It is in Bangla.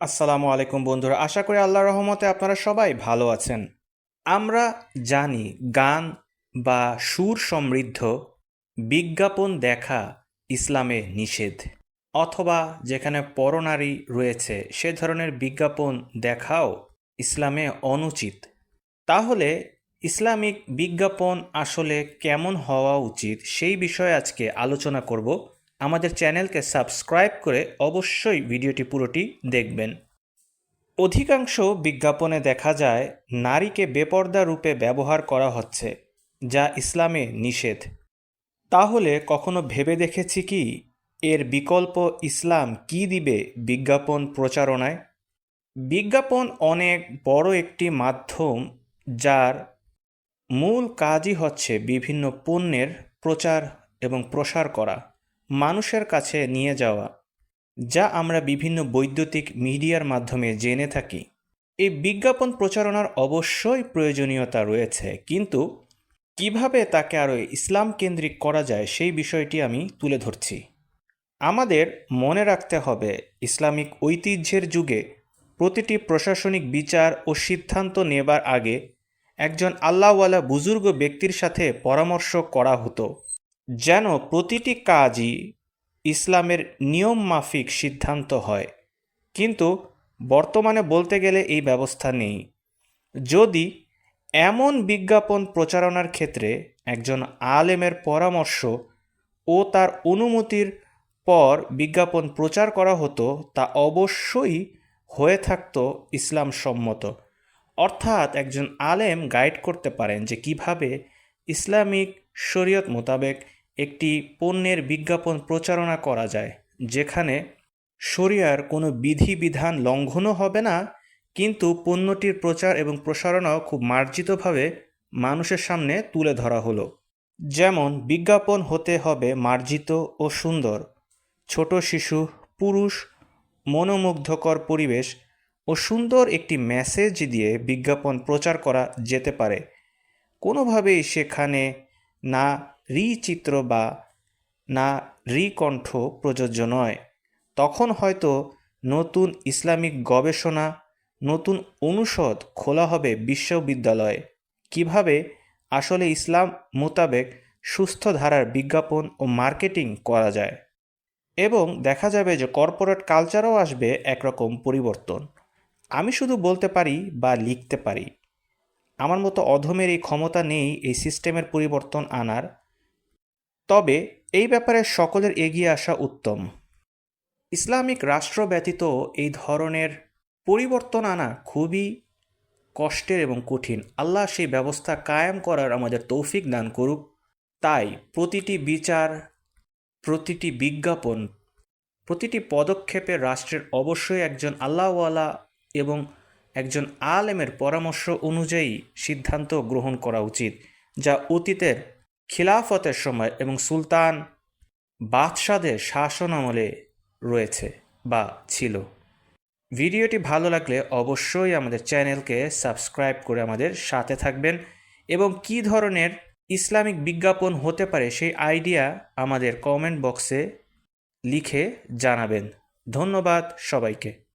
আসসালামু আলাইকুম বন্ধুরা, আশা করি আল্লাহ রহমতে আপনারা সবাই ভালো আছেন। আমরা জানি গান বা সুর সমৃদ্ধ বিজ্ঞাপন দেখা ইসলামে নিষেধ, অথবা যেখানে পরনারী রয়েছে সে ধরনের বিজ্ঞাপন দেখাও ইসলামে অনুচিত। তাহলে ইসলামিক বিজ্ঞাপন আসলে কেমন হওয়া উচিত সেই বিষয়ে আজকে আলোচনা করব। আমাদের চ্যানেলকে সাবস্ক্রাইব করে অবশ্যই ভিডিওটি পুরোটি দেখবেন। অধিকাংশ বিজ্ঞাপনে দেখা যায়, নারীকে বেপর্দা রূপে ব্যবহার করা হচ্ছে, যা ইসলামে নিষেধ। তাহলে কখনো ভেবে দেখেছি কি, এর বিকল্প ইসলাম কি দিবে বিজ্ঞাপন প্রচারণায়? বিজ্ঞাপন অনেক বড় একটি মাধ্যম, যার মূল কাজই হচ্ছে বিভিন্ন পণ্যের প্রচার এবং প্রসার করা। মানুষের কাছে নিয়ে যাওয়া, যা আমরা বিভিন্ন বৈদ্যুতিক মিডিয়ার মাধ্যমে জেনে থাকি। এই বিজ্ঞাপন প্রচারণার অবশ্যই প্রয়োজনীয়তা রয়েছে, কিন্তু কীভাবে তাকে আরও ইসলাম কেন্দ্রিক করা যায় সেই বিষয়টি আমি তুলে ধরছি। আমাদের মনে রাখতে হবে, ইসলামিক ঐতিহ্যের যুগে প্রতিটি প্রশাসনিক বিচার ও সিদ্ধান্ত নেবার আগে একজন আল্লাহওয়ালা বুজুর্গ ব্যক্তির সাথে পরামর্শ করা হতো। যেন প্রতিটি কাজই ইসলামের নিয়ম মাফিক সিদ্ধান্ত হয়। কিন্তু বর্তমানে বলতে গেলে এই ব্যবস্থা নেই। যদি এমন বিজ্ঞাপন প্রচারণার ক্ষেত্রে একজন আলেমের পরামর্শ ও তার অনুমতির পর বিজ্ঞাপন প্রচার করা হতো, তা অবশ্যই হয়ে থাকতো ইসলাম সম্মত অর্থাৎ একজন আলেম গাইড করতে পারেন যে কীভাবে ইসলামিক শরীয়ত মোতাবেক একটি পণ্যের বিজ্ঞাপন প্রচারণা করা যায়, যেখানে শরিয়ার কোনো বিধিবিধান লঙ্ঘনও হবে না, কিন্তু পণ্যটির প্রচার এবং প্রসারণাও খুব মার্জিতভাবে মানুষের সামনে তুলে ধরা হলো। যেমন, বিজ্ঞাপন হতে হবে মার্জিত ও সুন্দর, ছোট শিশু, পুরুষ, মনোমুগ্ধকর পরিবেশ ও সুন্দর একটি মেসেজ দিয়ে বিজ্ঞাপন প্রচার করা যেতে পারে। কোনোভাবেই সেখানে না রিচিত্র বা না রিকণ্ঠ প্রযোজ্য নয়। তখন হয়তো নতুন ইসলামিক গবেষণা, নতুন অনুষদ খোলা হবে বিশ্ববিদ্যালয়ে। কীভাবে? আসলে ইসলাম মোতাবেক সুস্থ ধারার বিজ্ঞাপন ও মার্কেটিং করা যায়। এবং দেখা যাবে যে কর্পোরেট কালচারও আসবে একরকম পরিবর্তন। আমি শুধু বলতে পারি বা লিখতে পারি। আমার মতো অধমের এই ক্ষমতা নেই এই সিস্টেমের পরিবর্তন আনার। তবে এই ব্যাপারে সকলের এগিয়ে আসা উত্তম। ইসলামিক রাষ্ট্র ব্যতীত এই ধরনের পরিবর্তন আনা খুবই কষ্টের এবং কঠিন। আল্লাহ সেই ব্যবস্থা কায়েম করার আমাদের তৌফিক দান করুক। তাই প্রতিটি বিচার, প্রতিটি বিজ্ঞাপন, প্রতিটি পদক্ষেপে রাষ্ট্রের অবশ্যই একজন আল্লাহওয়ালা এবং একজন আলেমের পরামর্শ অনুযায়ী সিদ্ধান্ত গ্রহণ করা উচিত, যা অতীতের খিলাফতের সময় এবং সুলতান বাদশাদের শাসন আমলে রয়েছে বা ছিল। ভিডিওটি ভালো লাগলে অবশ্যই আমাদের চ্যানেলকে সাবস্ক্রাইব করে আমাদের সাথে থাকবেন এবং কী ধরনের ইসলামিক বিজ্ঞাপন হতে পারে সেই আইডিয়া আমাদের কমেন্ট বক্সে লিখে জানাবেন। ধন্যবাদ সবাইকে।